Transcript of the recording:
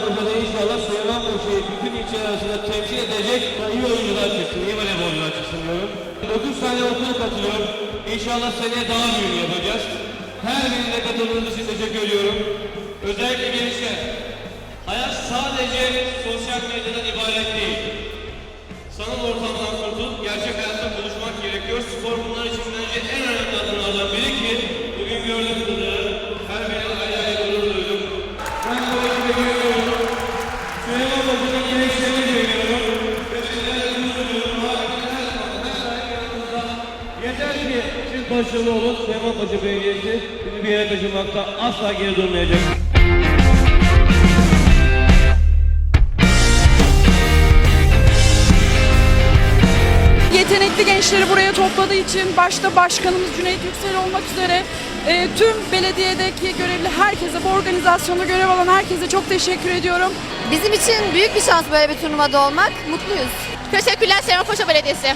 Hoca'da inşallah Süleyman Koçu'yu bütün ilçeler arasında temsil edecek iyi oyuncular çıksın, iyi voleybolcular çıksın diyorum. 9 tane okula katılıyor. İnşallah seneye daha büyük yapacağız. Her birine katıldığınız için teşekkür ediyorum. Özellikle gençler, hayat sadece sosyal medyadan ibaret değil. Sanal ortamdan kurtulup gerçek hayatta buluşmak gerekiyor. Spor bunlar için bence en önemli adımlardan biri. Başarılı olun. Süleyman Paşa Belediyesi bizi bir yere taşımakta asla geri durmayacak. Yetenekli gençleri buraya topladığı için başta başkanımız Cüneyt Yüksel olmak üzere e, tüm belediyedeki görevli herkese, bu organizasyonda görev alan herkese çok teşekkür ediyorum. Bizim için büyük bir şans böyle bir turnuvada olmak. Mutluyuz. Teşekkürler Süleyman Paşa Belediyesi.